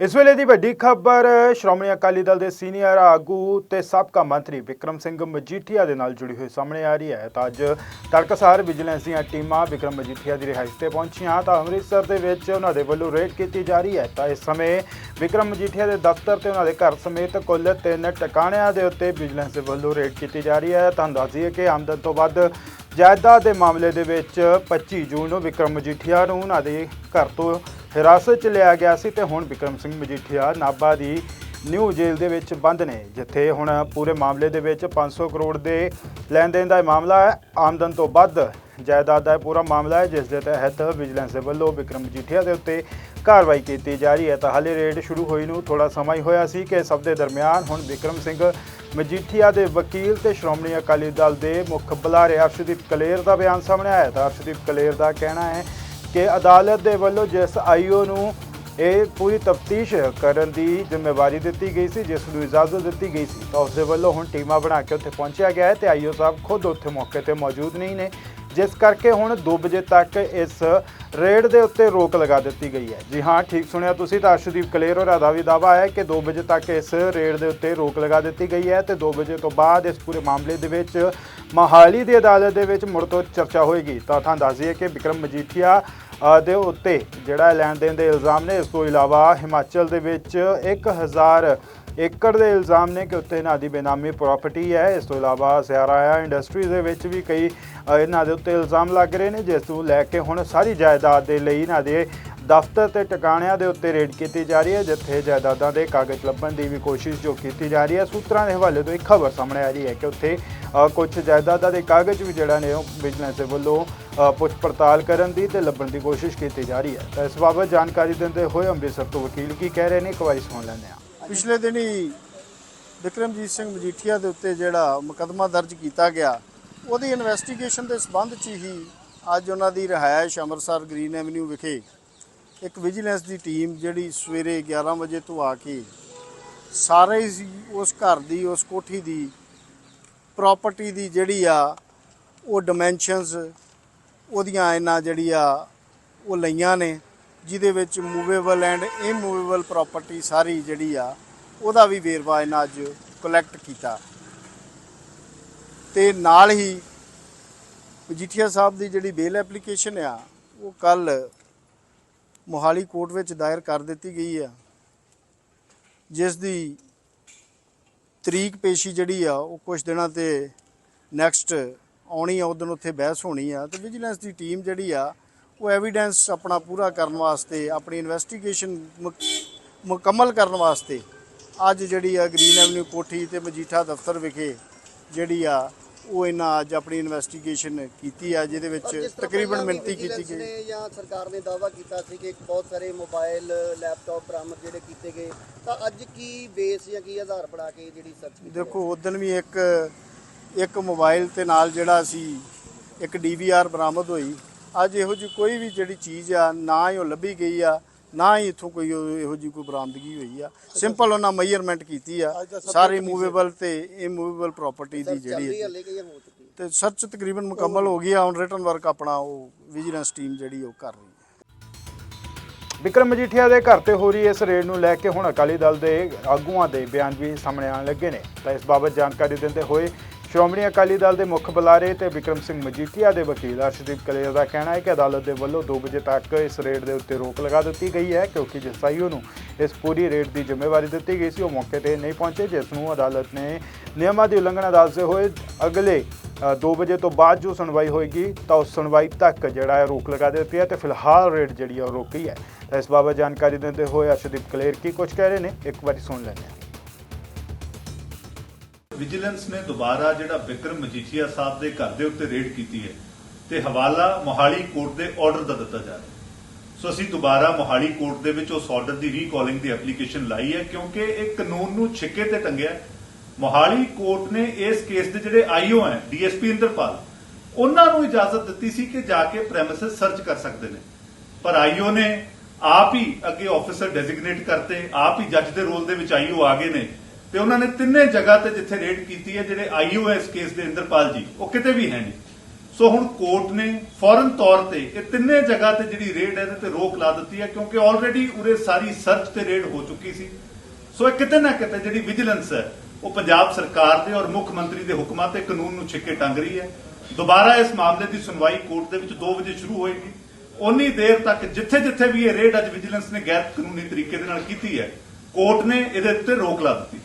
ਇਸ ਵੇਲੇ ਦੀ ਵੱਡੀ ਖਬਰ, ਸ਼੍ਰੋਮਣੀ ਅਕਾਲੀ ਦਲ ਦੇ ਸੀਨੀਅਰ ਆਗੂ ਤੇ ਸਾਬਕਾ ਮੰਤਰੀ ਵਿਕਰਮ ਸਿੰਘ ਮਜੀਠੀਆ ਦੇ ਨਾਲ ਜੁੜੀ ਹੋਈ ਸਾਹਮਣੇ ਆ ਰਹੀ ਹੈ। ਤਾਂ ਅੱਜ ਤੜਕਸਾਰ ਵਿਜੀਲੈਂਸ ਦੀਆਂ ਟੀਮਾਂ ਵਿਕਰਮ ਮਜੀਠੀਆ ਦੀ ਰਿਹਾਇਸ਼ ਤੇ ਪਹੁੰਚੀਆਂ। ਤਾਂ ਅੰਮ੍ਰਿਤਸਰ ਦੇ ਵਿੱਚ ਉਹਨਾਂ ਦੇ ਵੱਲੋਂ ਰੇਡ ਕੀਤੀ ਜਾ ਰਹੀ ਹੈ। ਤਾਂ ਇਸ ਸਮੇਂ ਵਿਕਰਮ ਮਜੀਠੀਆ ਦੇ ਦਫ਼ਤਰ ਤੇ ਉਹਨਾਂ ਦੇ ਘਰ ਸਮੇਤ ਕੁੱਲ ਤਿੰਨ ਟਿਕਾਣਿਆਂ ਦੇ ਉੱਤੇ ਵਿਜੀਲੈਂਸ ਦੇ ਵੱਲੋਂ ਰੇਡ ਕੀਤੀ ਜਾ ਰਹੀ ਹੈ। ਤੁਹਾਨੂੰ ਤਾਂ ਦੱਸੀਏ ਕਿ ਆਮਦਨ ਤੋਂ ਵੱਧ ਜਾਇਦਾਦ ਦੇ ਮਾਮਲੇ ਦੇ ਵਿੱਚ 25 ਜੂਨ ਨੂੰ ਵਿਕਰਮ ਮਜੀਠੀਆ ਨੂੰ ਉਹਨਾਂ ਦੇ ਘਰ ਤੋਂ ਹਿਰਾਸਤ 'ਚ ਲਿਆ ਗਿਆ ਸੀ ਤੇ ਹੁਣ ਵਿਕਰਮ ਸਿੰਘ ਮਜੀਠੀਆ ਨਾਭਾ ਦੀ ਨਿਊ ਜੇਲ੍ਹ ਦੇ ਵਿੱਚ ਬੰਦ ਨੇ, ਜਿੱਥੇ ਹੁਣ ਪੂਰੇ ਮਾਮਲੇ ਦੇ ਵਿੱਚ 500 ਕਰੋੜ ਦੇ ਲੈਣ ਦੇਣ ਦਾ ਇਹ ਮਾਮਲਾ ਹੈ। ਆਮਦਨ ਤੋਂ ਵੱਧ ਜਾਇਦਾਦ ਦਾ ਇਹ ਪੂਰਾ ਮਾਮਲਾ ਹੈ, ਜਿਸ ਦੇ ਤਹਿਤ ਵਿਜੀਲੈਂਸ ਦੇ ਵੱਲੋਂ ਵਿਕਰਮ ਮਜੀਠੀਆ ਦੇ ਉੱਤੇ ਕਾਰਵਾਈ ਕੀਤੀ ਜਾ ਰਹੀ ਹੈ। ਤਾਂ ਹਾਲੇ ਰੇਡ ਸ਼ੁਰੂ ਹੋਈ ਨੂੰ ਥੋੜਾ ਸਮਾਂ ਹੀ ਹੋਇਆ ਸੀ ਕਿ ਸਭ ਦੇ ਦਰਮਿਆਨ ਹੁਣ ਵਿਕਰਮ ਸਿੰਘ ਮਜੀਠੀਆ ਦੇ ਵਕੀਲ ਤੇ ਸ਼੍ਰੋਮਣੀ ਅਕਾਲੀ ਦਲ ਦੇ ਮੁੱਖ ਬੁਲਾਰੇ ਅਰਸ਼ਦੀਪ ਕਲੇਰ ਦਾ ਬਿਆਨ ਸਾਹਮਣੇ ਆਇਆ ਤਾਂ ਅਰਸ਼ਦੀਪ ਕਲੇਰ ਦਾ ਕਹਿਣਾ ਹੈ ਕਿ ਅਦਾਲਤ ਦੇ ਵੱਲੋਂ ਜਿਸ ਆਈਓ ਨੂੰ ਇਹ ਪੂਰੀ ਤਫਤੀਸ਼ ਕਰਨ ਦੀ ਜ਼ਿੰਮੇਵਾਰੀ ਦਿੱਤੀ ਗਈ ਸੀ, ਜਿਸ ਨੂੰ ਇਜਾਜ਼ਤ ਦਿੱਤੀ ਗਈ ਸੀ, ਤਾਂ ਉਸ ਦੇ ਵੱਲੋਂ ਹੁਣ ਟੀਮਾਂ ਬਣਾ ਕੇ ਉੱਥੇ ਪਹੁੰਚਿਆ ਗਿਆ ਹੈ ਤੇ ਆਈਓ ਸਾਹਿਬ ਖੁਦ ਉੱਥੇ ਮੌਕੇ ਤੇ ਮੌਜੂਦ ਨਹੀਂ ਨੇ, ਜਿਸ ਕਰਕੇ ਹੁਣ 2 ਵਜੇ ਤੱਕ ਇਸ ਰੇਡ ਦੇ ਉੱਤੇ ਰੋਕ ਲਗਾ ਦਿੱਤੀ ਗਈ ਹੈ। ਜੀ ਹਾਂ, ਠੀਕ ਸੁਣਿਆ ਤੁਸੀਂ ਤਾਂ ਅਰਸ਼ਦੀਪ ਕਲੇਰ ਹੋਰਾਂ ਦਾ ਵੀ ਦਾਵਾ ਹੈ ਕਿ 2 ਵਜੇ ਤੱਕ ਇਸ ਰੇਡ ਦੇ ਉੱਤੇ ਰੋਕ ਲਗਾ ਦਿੱਤੀ ਗਈ ਹੈ ਤੇ 2 ਵਜੇ ਤੋਂ ਬਾਅਦ ਇਸ ਪੂਰੇ ਮਾਮਲੇ ਦੇ ਵਿੱਚ ਮਹਾਲੀ ਦੀ ਅਦਾਲਤ ਦੇ ਵਿੱਚ ਮੁੜ ਤੋਂ ਚਰਚਾ ਹੋਏਗੀ। ਤਾਂ ਤੁਹਾਨੂੰ ਦੱਸ ਦਈਏ ਕਿ ਵਿਕਰਮ ਮਜੀਠੀਆ ਦੇ ਉੱਤੇ ਜਿਹੜਾ ਲੈਣ ਦੇਣ ਦੇ ਇਲਜ਼ਾਮ ਨੇ, ਇਸ ਤੋਂ ਇਲਾਵਾ ਹਿਮਾਚਲ ਦੇ ਵਿੱਚ 1000 ਏਕੜ ਦੇ ਇਲਜ਼ਾਮ ਨੇ ਕਿ ਉੱਤੇ ਇਹਨਾਂ ਦੀ ਬੇਨਾਮੀ ਪ੍ਰਾਪਰਟੀ ਹੈ। ਇਸ ਤੋਂ ਇਲਾਵਾ ਸਿਆਰਾਇਆ ਇੰਡਸਟਰੀਜ਼ ਦੇ ਵਿੱਚ ਵੀ ਕਈ ਇਹਨਾਂ ਦੇ ਉੱਤੇ ਇਲਜ਼ਾਮ ਲੱਗ ਰਹੇ ਨੇ, ਜਿਸ ਨੂੰ ਲੈ ਕੇ ਹੁਣ ਸਾਰੀ ਜਾਇਦਾਦ ਦੇ ਲਈ ਇਹਨਾਂ ਦੇ ਦਫ਼ਤਰ ਤੇ ਟਿਕਾਣਿਆਂ ਦੇ ਉੱਤੇ ਰੇਡ ਕੀਤੀ ਜਾ ਰਹੀ ਹੈ ਜਿੱਥੇ ਜਾਇਦਾਦਾਂ ਦੇ ਕਾਗਜ਼ ਲੱਭਣ ਦੀ ਵੀ ਕੋਸ਼ਿਸ਼ ਜੋ ਕੀਤੀ ਜਾ ਰਹੀ ਹੈ। ਸੂਤਰਾਂ ਦੇ ਹਵਾਲੇ ਤੋਂ ਇੱਕ ਖਬਰ ਸਾਹਮਣੇ ਆ ਰਹੀ ਹੈ ਕਿ ਉੱਥੇ ਅ, ਕੁਝ ਜਾਇਦਾਦਾਂ ਦੇ ਕਾਗਜ਼ ਵੀ ਜਿਹੜਾ ਨੇ ਉਹ ਵਿਜੀਲੈਂਸ ਦੇ ਵੱਲੋਂ ਪੁੱਛ ਪੜਤਾਲ ਕਰਨ ਦੀ ਤੇ ਲੱਭਣ ਦੀ ਕੋਸ਼ਿਸ਼ ਕੀਤੀ ਜਾ ਰਹੀ ਹੈ। ਤਾਂ ਇਸ ਬਾਬਤ ਜਾਣਕਾਰੀ ਦਿੰਦੇ ਹੋਏ ਅੰਮ੍ਰਿਤਸਰ ਤੋਂ ਵਕੀਲ ਕੀ ਕਹਿ ਰਹੇ ਨੇ ਇੱਕ ਵਾਰੀ ਸੁਣ ਲੈਂਦੇ ਹਾਂ। ਪਿਛਲੇ ਦਿਨੀ ਵਿਕਰਮਜੀਤ ਸਿੰਘ ਮਜੀਠੀਆ ਦੇ ਉੱਤੇ ਜਿਹੜਾ ਮੁਕੱਦਮਾ ਦਰਜ ਕੀਤਾ ਗਿਆ ਉਹਦੀ ਇਨਵੈਸਟੀਗੇਸ਼ਨ ਦੇ ਸਬੰਧ 'ਚ ਹੀ ਅੱਜ ਉਹਨਾਂ ਦੀ ਰਿਹਾਇਸ਼ ਅੰਮ੍ਰਿਤਸਰ ਗ੍ਰੀਨ ਐਵਨਿਊ ਵਿਖੇ ਇੱਕ ਵਿਜੀਲੈਂਸ ਦੀ ਟੀਮ ਜਿਹੜੀ ਸਵੇਰੇ 11 ਵਜੇ ਤੋਂ ਆ ਕੇ ਸਾਰੇ ਉਸ ਘਰ ਦੀ, ਉਸ ਕੋਠੀ ਦੀ ਪ੍ਰਾਪਰਟੀ ਦੀ ਜਿਹੜੀ ਆ, ਉਹ ਡਾਈਮੈਂਸ਼ਨਸ ਉਹਦੀਆਂ ਇਹਨਾਂ ਜਿਹੜੀ ਆ, ਉਹ ਲਈਆਂ ਨੇ, ਜਿਹਦੇ ਵਿੱਚ ਮੂਵੇਬਲ ਐਂਡ ਇਮੂਵੇਬਲ ਪ੍ਰਾਪਰਟੀ ਸਾਰੀ ਜਿਹੜੀ ਆ, ਉਹਦਾ ਵੀ ਵੇਰਵਾ ਇਹਨਾਂ ਅੱਜ ਕਲੈਕਟ ਕੀਤਾ। ਤੇ ਨਾਲ ਹੀ ਮਜੀਠੀਆ ਸਾਹਿਬ ਦੀ ਜਿਹੜੀ ਬੇਲ ਐਪਲੀਕੇਸ਼ਨ ਆ, ਉਹ ਕੱਲ ਮੋਹਾਲੀ ਕੋਰਟ ਵਿੱਚ ਦਾਇਰ ਕਰ ਦਿੱਤੀ ਗਈ ਆ। ਜਿਸ ਦੀ ਤਰੀਕ ਪੇਸ਼ੀ ਜਿਹੜੀ ਆ, ਉਹ ਕੁਝ ਦਿਨਾਂ ਤੇ ਨੈਕਸਟ ਆਉਣੀ ਆ ਉਦੋਂ ਉੱਥੇ ਬਹਿਸ ਹੋਣੀ ਆ। ਤੇ ਵਿਜੀਲੈਂਸ ਦੀ ਟੀਮ ਜਿਹੜੀ ਆ, ਉਹ ਐਵੀਡੈਂਸ ਆਪਣਾ ਪੂਰਾ ਕਰਨ ਵਾਸਤੇ, ਆਪਣੀ ਇਨਵੈਸਟੀਗੇਸ਼ਨ ਮੁਕੰਮਲ ਕਰਨ ਵਾਸਤੇ ਅੱਜ ਜਿਹੜੀ ਆ ਗ੍ਰੀਨ ਐਵਨਿਊ ਕੋਠੀ ਤੇ ਮਜੀਠਾ ਦਫ਼ਤਰ ਵਿਖੇ ਜਿਹੜੀ ਆ ਉਹ ਇਹਨਾਂ ਅੱਜ ਆਪਣੀ ਇਨਵੈਸਟੀਗੇਸ਼ਨ ਕੀਤੀ ਆ ਜਿਹਦੇ ਵਿੱਚ ਤਕਰੀਬਨ ਮਿਣਤੀ ਕੀਤੀ ਗਈ। ਜਾਂ ਸਰਕਾਰ ਨੇ ਦਾਅਵਾ ਕੀਤਾ ਸੀ ਕਿ ਬਹੁਤ ਸਾਰੇ ਮੋਬਾਈਲ ਲੈਪਟਾਪ ਬਰਾਮਦ ਜਿਹੜੇ ਕੀਤੇ ਗਏ ਤਾਂ ਅੱਜ ਕੀ ਬੇਸ ਜਾਂ ਕੀ ਆਧਾਰ ਬਣਾ ਕੇ ਜਿਹੜੀ ਸਰਚ ਦੇਖੋ ਉਦੋਂ ਵੀ ਇੱਕ ਇੱਕ ਮੋਬਾਈਲ ਤੇ ਨਾਲ ਜਿਹੜਾ ਸੀ ਇੱਕ ਡੀਵੀਆਰ ਬਰਾਮਦ ਹੋਈ। ਅੱਜ ਇਹੋ ਜਿਹੀ ਕੋਈ ਵੀ ਜਿਹੜੀ ਚੀਜ਼ ਆ ਨਾ ਹੀ ਉਹ ਲੱਭੀ ਗਈ ਆ। ਨਾ ਹੀ ਇੱਥੋਂ ਕੋਈ ਉਹ- ਇਹੋ ਜਿਹੀ ਕੋਈ ਬਰਾਮਦਗੀ ਹੋਈ ਆ। ਸਿੰਪਲ ਉਹਨਾਂ ਮੈਜ਼ਰਮੈਂਟ ਕੀਤੀ ਆ। ਸਾਰੀ ਮੂਵੇਬਲ ਤੇ ਇਮੂਵੇਬਲ ਪ੍ਰਾਪਰਟੀ ਦੀ ਜਿਹੜੀ ਹੈ ਹਲੇ ਕਿ ਜਾਂ ਹੋ ਚੁੱਕੀ ਹੈ? ਤੇ ਸਰਚ ਤਕਰੀਬਨ ਮੁਕੰਮਲ ਹੋ ਗਈ ਆ। ਹੁਣ ਰਿਟਰਨ ਵਰਕ ਆਪਣਾ ਉਹ ਵਿਜੀਲੈਂਸ ਟੀਮ ਜਿਹੜੀ ਉਹ ਕਰ ਰਹੀ ਹੈ। ਵਿਕਰਮ ਮਜੀਠੀਆ ਦੇ ਘਰ ਤੇ ਹੋ ਰਹੀ ਇਸ ਰੇਡ ਨੂੰ ਲੈ ਕੇ ਹੁਣ ਅਕਾਲੀ ਦਲ ਦੇ ਆਗੂਆਂ ਦੇ ਬਿਆਨ ਵੀ ਸਾਹਮਣੇ ਆਉਣ ਲੱਗੇ ਨੇ। ਤਾਂ ਇਸ ਬਾਬਤ ਜਾਣਕਾਰੀ ਦਿੰਦੇ ਹੋਏ ਸ਼੍ਰੋਮਣੀ ਅਕਾਲੀ ਦਲ ਦੇ ਮੁੱਖ ਬੁਲਾਰੇ ਤੇ ਵਿਕਰਮ ਸਿੰਘ ਮਜੀਠੀਆ ਦੇ ਵਕੀਲ ਅਰਸ਼ਦੀਪ ਕਲੇਰ ਦਾ ਕਹਿਣਾ ਹੈ ਕਿ ਅਦਾਲਤ ਦੇ ਵੱਲੋਂ 2 ਵਜੇ ਤੱਕ ਇਸ ਰੇਡ ਦੇ ਉੱਤੇ ਰੋਕ ਲਗਾ ਦਿੱਤੀ ਗਈ ਹੈ, ਕਿਉਂਕਿ ਜਿਸ ਆਈਓ ਨੂੰ ਇਸ ਪੂਰੀ ਰੇਡ ਦੀ ਜ਼ਿੰਮੇਵਾਰੀ ਦਿੱਤੀ ਗਈ ਸੀ, ਉਹ ਮੌਕੇ ਤੇ ਨਹੀਂ ਪਹੁੰਚੇ, ਜਿਸ ਨੂੰ ਅਦਾਲਤ ਨੇ ਨਿਯਮਾਂ ਦੀ ਉਲੰਘਣਾ ਦੱਸਦੇ ਹੋਏ ਅਗਲੇ 2 ਵਜੇ ਤੋਂ ਬਾਅਦ ਜੋ ਸੁਣਵਾਈ ਹੋਏਗੀ, ਤਾਂ ਉਸ ਸੁਣਵਾਈ ਤੱਕ ਜਿਹੜਾ ਹੈ ਰੋਕ ਲਗਾ ਦਿੱਤੀ ਹੈ ਤੇ ਫਿਲਹਾਲ ਰੇਡ ਜਿਹੜੀ ਹੈ ਉਹ ਰੋਕੀ ਹੈ। ਤਾਂ ਇਸ ਬਾਬਤ ਜਾਣਕਾਰੀ ਦਿੰਦੇ ਹੋਏ ਅਰਸ਼ਦੀਪ ਕਲੇਰ ਕੀ ਕੁਝ ਕਹਿ ਰਹੇ ਨੇ, ਇੱਕ ਵਾਰੀ ਸੁਣ ਲੈਂਦੇ ਹਾਂ। ਵਿਜੀਲੈਂਸ ਨੇ ਦੁਬਾਰਾ ਜਿਹੜਾ ਵਿਕਰਮ ਮਜੀਠੀਆ ਸਾਹਿਬ ਦੇ ਘਰ ਦੇ ਉੱਤੇ ਰੇਡ ਕੀਤੀ ਹੈ ਤੇ ਹਵਾਲਾ ਮੋਹਾਲੀ ਕੋਰਟ ਦੇ ਆਰਡਰ ਦਾ ਦਿੱਤਾ ਜਾ ਰਿਹਾ ਸੋ ਅਸੀਂ ਦੁਬਾਰਾ ਮੋਹਾਲੀ ਕੋਰਟ ਦੇ ਵਿੱਚ ਉਸ ਆਰਡਰ ਦੀ ਰੀਕਾਲਿੰਗ ਦੀ ਐਪਲੀਕੇਸ਼ਨ ਲਾਈ ਹੈ ਕਿਉਂਕਿ ਇਹ ਕਾਨੂੰਨ ਨੂੰ ਛਿੱਕੇ ਤੇ ਟੰਗਿਆ ਮੋਹਾਲੀ ਕੋਰਟ ਨੇ ਇਸ ਕੇਸ ਦੇ ਜਿਹੜੇ ਆਈਓ ਹੈ ਡੀਐਸਪੀ ਇੰਦਰਪਾਲ, ਉਹਨਾਂ ਨੂੰ ਇਜਾਜ਼ਤ ਦਿੱਤੀ ਸੀ ਕਿ ਜਾ ਕੇ ਪ੍ਰੈਮਿਸਿਸ ਸਰਚ ਕਰ ਸਕਦੇ ਨੇ। ਪਰ ਆਈਓ ਨੇ ਆਪ ਹੀ ਅੱਗੇ ਆਫੀਸਰ ਡੈਜ਼ਿਗਨੇਟ ਕਰਤੇ, ਆਪ ਹੀ ਜੱਜ ਦੇ ਰੋਲ ਦੇ ਵਿੱਚ ਆਈਓ ਆ ਗਏ ਨੇ। ਤੇ ਉਹਨਾਂ ਨੇ ਤਿੰਨੇ ਜਗ੍ਹਾ ਤੇ ਜਿੱਥੇ ਰੇਡ ਕੀਤੀ ਹੈ, ਜਿਹੜੇ ਆਈਓ ਹੈ ਇਸ ਕੇਸ ਦੇ ਇੰਦਰਪਾਲ ਜੀ, ਉਹ ਕਿਤੇ ਵੀ ਹੈ ਨਹੀਂ। ਸੋ ਹੁਣ ਕੋਰਟ ਨੇ ਫੌਰਨ ਤੌਰ ਤੇ ਇਹ ਤਿੰਨੇ ਜਗ੍ਹਾ ਤੇ ਜਿਹੜੀ ਰੇਡ ਹੈ, ਇਹਦੇ ਤੇ ਰੋਕ ਲਾ ਦਿੱਤੀ ਹੈ, ਕਿਉਂਕਿ ਆਲਰੇਡੀ ਉਰੇ ਸਾਰੀ ਸਰਚ ਤੇ ਰੇਡ ਹੋ ਚੁੱਕੀ ਸੀ। ਸੋ ਇਹ ਕਿਤੇ ਨਾ ਕਿਤੇ ਜਿਹੜੀ ਵਿਜੀਲੈਂਸ ਹੈ, ਉਹ ਪੰਜਾਬ ਸਰਕਾਰ ਦੇ ਔਰ ਮੁੱਖ ਮੰਤਰੀ ਦੇ ਹੁਕਮਾਂ ਤੇ ਕਾਨੂੰਨ ਨੂੰ ਛਿੱਕੇ ਟੰਗ ਰਹੀ ਹੈ। ਦੁਬਾਰਾ ਇਸ ਮਾਮਲੇ ਦੀ ਸੁਣਵਾਈ ਕੋਰਟ ਦੇ ਵਿੱਚ 2 ਵਜੇ ਸ਼ੁਰੂ ਹੋਏਗੀ। ਉਨੀ ਦੇਰ ਤੱਕ ਜਿੱਥੇ ਜਿੱਥੇ ਵੀ ਇਹ ਰੇਡ ਅੱਜ ਵਿਜੀਲੈਂਸ ਨੇ ਗੈਰ ਕਾਨੂੰਨੀ ਤਰੀਕੇ ਦੇ ਨਾਲ ਕੀਤੀ ਹੈ ਕੋਰਟ ਨੇ ਇਹਦੇ ਉੱਤੇ ਰੋਕ ਲਾ ਦਿੱਤੀ।